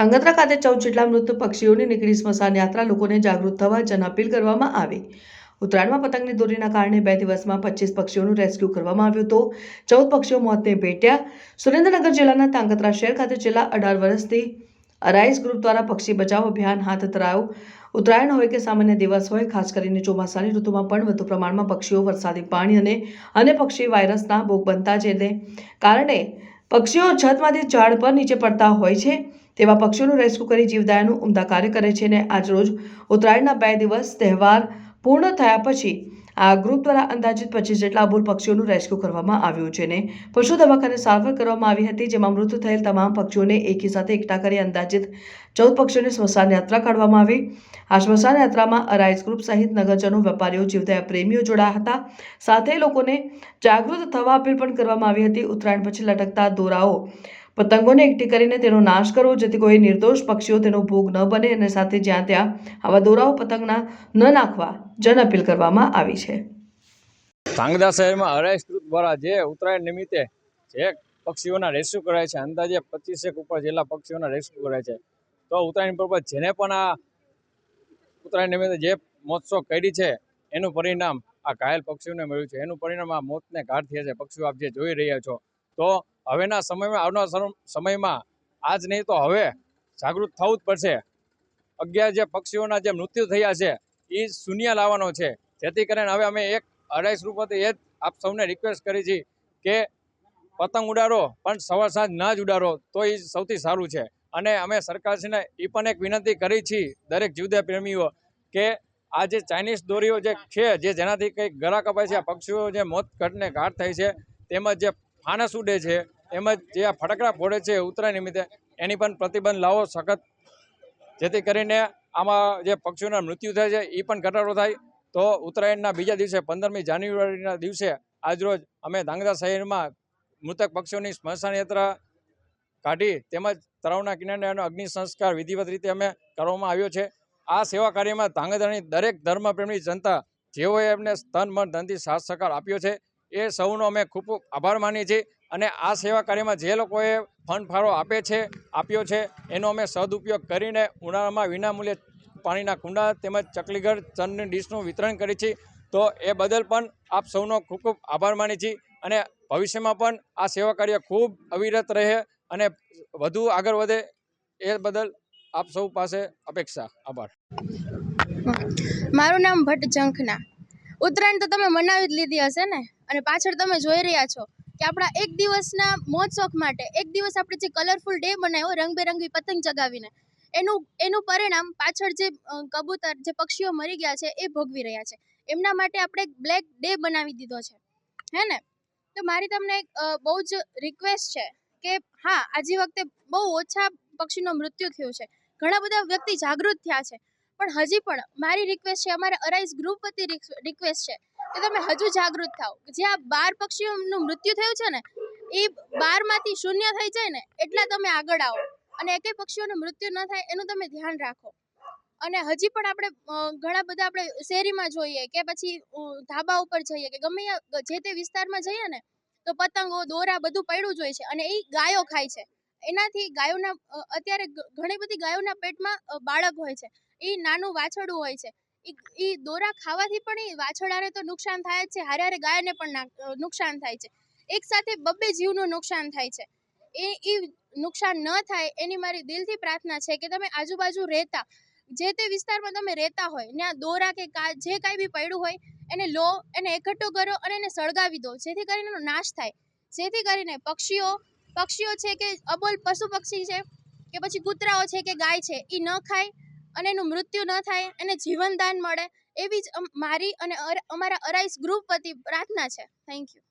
ધાંગધ્રા ખાતે ચૌદ જેટલા મૃત પક્ષીઓની નીકળી સ્મશાન યાત્રા લોકોને જાગૃત થવા જન અપીલ કરવામાં આવી. ઉત્તરાયણમાં પતંગની દોરીના કારણે બે દિવસમાં પચીસ પક્ષીઓનું રેસ્ક્યુ કરવામાં આવ્યું તો ચૌદ પક્ષીઓ મોતને ભેટ્યા. સુરેન્દ્રનગર જિલ્લાના તાંગત્રા શહેર ખાતે છેલ્લા અઢાર વર્ષથી અરાઇઝ ગ્રુપ દ્વારા પક્ષી બચાવ અભિયાન હાથ ધરાયું. ઉત્તરાયણ હોય કે સામાન્ય દિવસ હોય, ખાસ કરીને ચોમાસાની ઋતુમાં પણ વધુ પ્રમાણમાં પક્ષીઓ, વરસાદી પાણી અને અન્ય પક્ષી વાયરસના ભોગ બનતા જેને કારણે પક્ષીઓ છતમાંથી ઝાડ પર નીચે પડતા હોય છે. તેવા પક્ષીઓનું રેસ્ક્યુ કરી જીવદાયનું ઉમદા કાર્ય કરે છે અને આજરોજ ઉત્તરાયણના બે દિવસ તહેવાર પૂર્ણ થયા પછી આ ગ્રુપ દ્વારા અંદાજિત પચીસ જેટલા અબોલ પક્ષીઓનું રેસ્ક્યુ કરવામાં આવ્યું છે અને પશુ દવાખાને સારવાર કરવામાં આવી હતી, જેમાં મૃત થયેલ તમામ પક્ષીઓને એકી સાથે એકઠા કરી અંદાજિત ચૌદ પક્ષીઓની સ્મશાન યાત્રા કાઢવામાં આવી. આ સ્મશાન યાત્રામાં અરાઇઝ ગ્રુપ સહિત નગરજનો, વેપારીઓ, જીવદયા પ્રેમીઓ જોડાયા હતા. સાથે લોકોને જાગૃત થવા અપીલ પણ કરવામાં આવી હતી. ઉત્તરાયણ પછી લટકતા દોરાઓ પતંગોને એકઠી કરીને તેનો નાશ કરવો, જેથી કોઈ નિર્દોષ પક્ષીઓ તેનો ભોગ ન બને અને સાથે જ્યાં ત્યાં આવા દોરાઓ પતંગના ન નાખવા જન અપીલ કરવામાં આવી છે. ધાંગધ્રા શહેરમાં હરાયસ્કૃત દ્વારા જે ઉત્તરાયણ નિમિત્તે જે પક્ષીઓના રેસ્ક્યુ કરાય છે, અંદાજે પચીસેક ઉપર જેટલા પક્ષીઓના રેસ્ક્યુ કરાય છે. તો ઉત્તરાયણ પર જેને પણ આ ઉત્તરાયણ નિમિત્તે જે મોત્સવ કરી છે, એનું પરિણામ આ ઘાયલ પક્ષીઓને મળ્યું છે. એનું પરિણામ આ મોતને ઘાટ થયા છે. પક્ષીઓ આપ જે જોઈ રહ્યા છો તો હવેના સમયમાં, આવનાર સમયમાં આજ નહીં તો હવે જાગૃત થવું જ પડશે. અગિયાર જે પક્ષીઓના જે મૃત્યુ થયા છે એ શૂન્ય લાવવાનો છે. જેથી કરીને હવે અમે એક અઢાઈસ રૂપિયાથી એ જ આપ સૌને રિક્વેસ્ટ કરી છે કે પતંગ ઉડાડો, પણ સવાર સાંજ ના જ ઉડાડો, તો એ સૌથી સારું છે. અને અમે સરકારશ્રીને એ પણ એક વિનંતી કરી છીએ દરેક જીવદયા પ્રેમીઓ કે આ જે ચાઇનીઝ દોરીઓ જે છે, જે જેનાથી કંઈક ગળા કપાય છે, આ પક્ષીઓ જે મોત ઘટને ઘાટ થાય છે, તેમજ જે ફાનસ ઉડે છે એમ જ જે આ ફટાકડા ફોડે છે ઉત્તરાયણ નિમિત્તે એની પણ પ્રતિબંધ લાવો સખત. જેથી કરીને આમાં જે પક્ષીઓના મૃત્યુ થાય છે એ પણ ઘટાડો થાય. તો ઉત્તરાયણના બીજા દિવસે, પંદરમી જાન્યુઆરીના દિવસે આજરોજ અમે ધાંગધ્રા શહેરમાં મૃતક પક્ષીઓની સ્મશાન યાત્રા કાઢી, તેમજ તળાવના કિનારે એનો અગ્નિ સંસ્કાર વિધિવત રીતે અમે કરવામાં આવ્યો છે. આ સેવા કાર્યમાં ધાંગધ્રાની દરેક ધર્મપ્રેમી જનતા જેઓએ એમને સ્તન, મન, ધનથી સાથ સહકાર આપ્યો છે એ સૌનો અમે ખૂબ આભાર માનીએ છીએ અને આ સેવા કાર્યમાં જે લોકોએ ફંડ ફાળો આપે છે, આપ્યો છે, એનો અમે સદુપયોગ કરીને ઉનાળામાં વિનામૂલ્યે પાણીના કુંડા તેમજ ચકલીઘર ચંદની ડીશનું વિતરણ કરી છે. તો એ બદલ પણ આપ સૌનો ખૂબ ખૂબ આભાર માની છીએ અને ભવિષ્યમાં પણ આ સેવા કાર્ય ખૂબ અવિરત રહે અને વધુ આગળ વધે એ બદલ આપ સૌ પાસે અપેક્ષા. આભાર. મારું નામ ભટ્ટ ઝંખના. ઉત્તરાયણ તો તમે મનાવી જ લીધી હશે ને? અને પાછળ તમે જોઈ રહ્યા છો કે આપણા એક દિવસના મોજ શોખ માટે એક દિવસ આપણે જે કલરફુલ ડે બનાવ્યો રંગબેરંગી પતંગ ચગાવીને, એનું એનું પરિણામ પાછળ જે કબૂતર, જે પક્ષીઓ મરી ગયા છે એ ભોગવી રહ્યા છે. એમના માટે આપણે એક બ્લેક ડે બનાવી દીધો છે. હે ને? તો મારી તમને એક બહુ જ રિક્વેસ્ટ છે કે હા, આજે વખતે બહુ ઓછા પક્ષીનું મૃત્યુ થયું છે. ઘણા બધા વ્યક્તિ જાગૃત થયા છે. પણ હજી પણ મારી રિક્વેસ્ટ છે, અમારા અરાઇઝ ગ્રુપ વતી રિક્વેસ્ટ છે કે તમે હજુ જાગૃત થાઓ. જે આ બાર પક્ષીઓનું મૃત્યુ થયું છે ને, એ બારમાંથી શૂન્ય થઈ જાય ને, એટલા તમે આગળ આવો. અને એકેય પક્ષીઓનું મૃત્યુ ન થાય, એનું તમે ધ્યાન રાખો. અને હજી પણ આપણે ઘણા બધા આપણે શેરીમાં જોઈએ કે પછી ધાબા ઉપર જઈએ કે ગમે જે તે વિસ્તારમાં જઈએ ને, તો પતંગો, દોરા બધું પડ્યું જ હોય છે અને એ ગાયો ખાય છે. એનાથી ગાયોના અત્યારે ઘણી બધી ગાયોના પેટમાં બાળક હોય છે. એ નાનું વાછરડું હોય છે. એ દોરા ખાવાથી પણ એ વાછરડાને તો નુકસાન થાય જ છે. હારે હારે ગાયને પણ નુકસાન થાય છે. એક સાથે બબ્બે જીવનું નુકસાન થાય છે. એ એ નુકસાન ન થાય એની મારી દિલથી પ્રાર્થના છે કે તમે આજુબાજુ રહેતા, જે તે વિસ્તારમાં તમે રહેતા હોય, ત્યાં દોરા કે કા, જે કાંઈ બી પડ્યું હોય, એને લો, એને એકઠો કરો અને એને સળગાવી દો. જેથી કરીને એનો નાશ થાય. જેથી કરીને પક્ષીઓ પક્ષીઓ છે કે અબોલ પશુ પક્ષી છે કે પછી કૂતરાઓ છે કે ગાય છે એ ન ખાય. અને એનું મૃત્યુ ન થાય, એને જીવનદાન મળે, એવી જ મારી અને અમારા અરાઈસ ગ્રુપ વતી પ્રાર્થના છે. Thank you